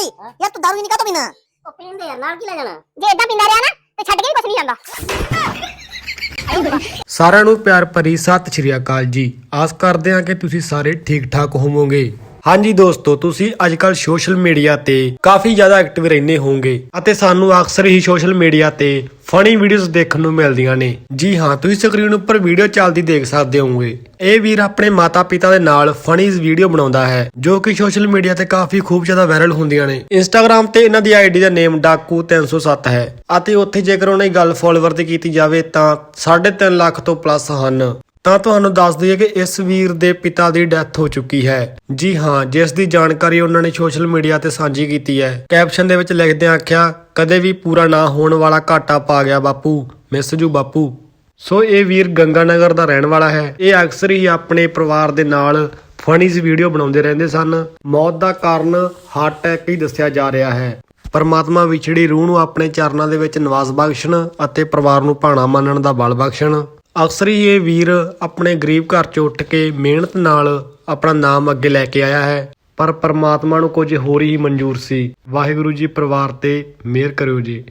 Daddy ਯਾਰ ਤੂੰ ਦਾਰੂ ਨਹੀਂ ਕਾਤੋਂ ਪੀਣਾ ਉਹ ਪੀਂਦੇ ਯਾਰ ਨਾਲ ਕੀ ਲੈ ਜਾਣਾ? ਜੇ ਇਦਾਂ ਪਿੰਦਾ ਰਿਹਾ ਨਾ ਤੇ ਛੱਡ ਕੇ ਵੀ ਕੁਛ ਨਹੀਂ ਜਾਂਦਾ। ਸਾਰਿਆਂ ਨੂੰ ਪਿਆਰ ਭਰੀ ਸਤਿ ਸ਼੍ਰੀ ਅਕਾਲ ਜੀ। ਆਸ ਕਰਦੇ ਹਾਂ ਕਿ ਤੁਸੀਂ ਸਾਰੇ ਠੀਕ ਠਾਕ ਹੋਵੋਗੇ। ਹਾਂਜੀ ਦੋਸਤੋ, ਤੁਸੀਂ ਅੱਜਕੱਲ ਸੋਸ਼ਲ ਮੀਡੀਆ ਤੇ ਕਾਫੀ ਜ਼ਿਆਦਾ ਐਕਟਿਵ ਰਹਿੰਦੇ ਹੋਵੋਗੇ ਅਤੇ ਸਾਨੂੰ ਅਕਸਰ ਹੀ ਸੋਸ਼ਲ ਮੀਡੀਆ ਤੇ ਫਨੀ ਵੀਡੀਓਜ਼ ਦੇਖਣ ਨੂੰ ਮਿਲਦੀਆਂ ਨੇ। ਜੀ ਹਾਂ, ਤੁਸੀਂ ਸਕਰੀਨ ਉੱਪਰ ਵੀਡੀਓ ਚੱਲਦੀ ਦੇਖ ਸਕਦੇ ਹੋਵੋਗੇ। ਇਹ ਵੀਰ ਆਪਣੇ ਮਾਤਾ-ਪਿਤਾ ਦੇ ਨਾਲ ਫਨੀਜ਼ ਵੀਡੀਓ ਬਣਾਉਂਦਾ ਹੈ, ਜੋ ਕਿ ਸੋਸ਼ਲ ਮੀਡੀਆ ਤੇ ਕਾਫੀ ਖੂਬ ਜ਼ਿਆਦਾ ਵਾਇਰਲ ਹੁੰਦੀਆਂ ਨੇ। ਇੰਸਟਾਗ੍ਰam ਤੇ ਇਹਨਾਂ ਦੀ ਆਈਡੀ ਦਾ ਨੇਮ ਡਾਕੂ 307 ਹੈ, ਅਤੇ ਉੱਥੇ ਜੇਕਰ ਉਹਨਾਂ ਦੀ ਗੱਲ ਫੋਲੋਵਰ ਦੀ ਕੀਤੀ ਜਾਵੇ ਤਾਂ 3.5 ਲੱਖ ਤੋਂ ਪਲੱਸ ਹਨ। ਤਾਂ ਤੁਹਾਨੂੰ ਦੱਸ ਦਈਏ ਕਿ ਇਸ ਵੀਰ ਦੇ ਪਿਤਾ ਦੀ ਡੈਥ ਹੋ ਚੁੱਕੀ ਹੈ। ਜੀ ਹਾਂ, ਜਿਸ ਦੀ ਜਾਣਕਾਰੀ ਉਹਨਾਂ ਨੇ ਸੋਸ਼ਲ ਮੀਡੀਆ ਤੇ ਸਾਂਝੀ ਕੀਤੀ ਹੈ। ਕੈਪਸ਼ਨ ਦੇ ਵਿੱਚ ਲਿਖਦੇ ਆਖਿਆ, ਕਦੇ ਵੀ ਪੂਰਾ ਨਾ ਹੋਣ ਵਾਲਾ ਘਾਟਾ ਪਾ ਗਿਆ ਬਾਪੂ। ਮਿਸ ਜੂ ਬਾਪੂ। ਸੋ ਇਹ ਵੀਰ ਗੰਗਾਨਗਰ ਦਾ ਰਹਿਣ ਵਾਲਾ ਹੈ। ਇਹ ਅਕਸਰ ਹੀ ਆਪਣੇ ਪਰਿਵਾਰ ਦੇ ਨਾਲ ਫਨੀਜ਼ ਵੀਡੀਓ ਬਣਾਉਂਦੇ ਰਹਿੰਦੇ ਸਨ। ਮੌਤ ਦਾ ਕਾਰਨ ਹਾਰਟ ਅਟੈਕ ਹੀ ਦੱਸਿਆ ਜਾ ਰਿਹਾ ਹੈ। ਪਰਮਾਤਮਾ ਵਿਛੜੀ ਰੂਹ ਨੂੰ ਆਪਣੇ ਚਰਨਾਂ ਦੇ ਵਿੱਚ ਨਿਵਾਸ ਬਖਸ਼ਣ ਅਤੇ ਪਰਿਵਾਰ ਨੂੰ ਭਾਣਾ ਮੰਨਣ ਦਾ ਬਲ ਬਖਸ਼ਣ। ਅਕਸਰ ਹੀ ਇਹ ਵੀਰ ਆਪਣੇ ਗਰੀਬ ਘਰ ਚੋਂ ਉੱਠ ਕੇ ਮਿਹਨਤ ਨਾਲ ਆਪਣਾ ਨਾਮ ਅੱਗੇ ਲੈ ਕੇ ਆਇਆ ਹੈ, ਪਰ ਪਰਮਾਤਮਾ ਨੂੰ ਕੁਝ ਹੋਰ ਹੀ ਮਨਜ਼ੂਰ ਸੀ। ਵਾਹਿਗੁਰੂ ਜੀ ਪਰਿਵਾਰ ਤੇ ਮਿਹਰ ਕਰਿਓ ਜੀ।